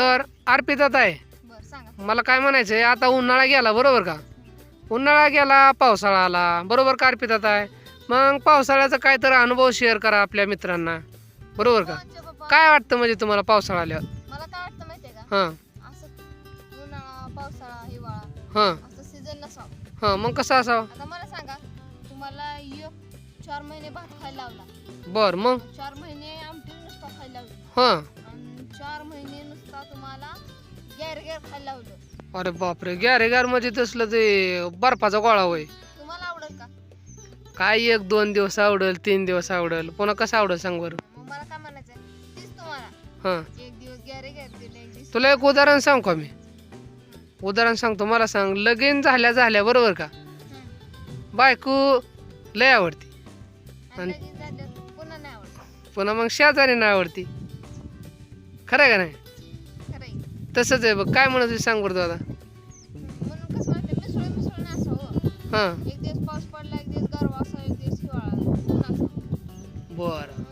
तर अर्पितात आहे. मला काय म्हणायचं आहे आता उन्हाळा गेला बरोबर का? उन्हाळा गेला पावसाळा आला बरोबर का अर्पितात आहे? मग पावसाळ्याचा काय तर अनुभव शेअर करा आपल्या मित्रांना. बरोबर का? काय वाटतं म्हणजे तुम्हाला पावसाळा आल्यावर? मला काय वाटतं माहितीये का? हां. असं उन्हाळा पावसाळा हिवाळा हां. असं सीझन नसावं. हां मग कसं असावं? आता मला सांगा तुम्हाला एक चार महिने भात खायला लावला. बरं मग? चार महिने आमटी नुसता खायला लावली. हां. गॅर गॅर खायला लावलं. अरे बापरे गॅरे गॅरमध्ये तसलं ते बर्फाचा गोळा होय. तुम्हाला आवडेल का? काय एक दोन दिवस आवडेल तीन दिवस आवडेल पुन्हा कसं आवडेल सांग बरं. मग मला काय म्हणायचंय? तीच तुम्हाला. हां. एक दिवस गॅरे गॅर दिले वीस- तुला एक उदाहरण सांग का मी. उदाहरण सांगतो मला सांग. लगीन झाल्या झाल्या बरोबर का? हम्म. बायको लय आवडती. आणि झालं पुन्हा नाही आवडत. पुन्हा मग शेजारी नाही आवडती. खरं आहे का नाही? तसंच आहे बघ. काय म्हणत होती सांग बरं दादा म्हणून कसं वाटतं मिसळून मिसळून असं हो हां. एक दिवस पाऊस पडला एक दिवस गारवा असा एक दिवस हिवाळा. ऊन असं बरं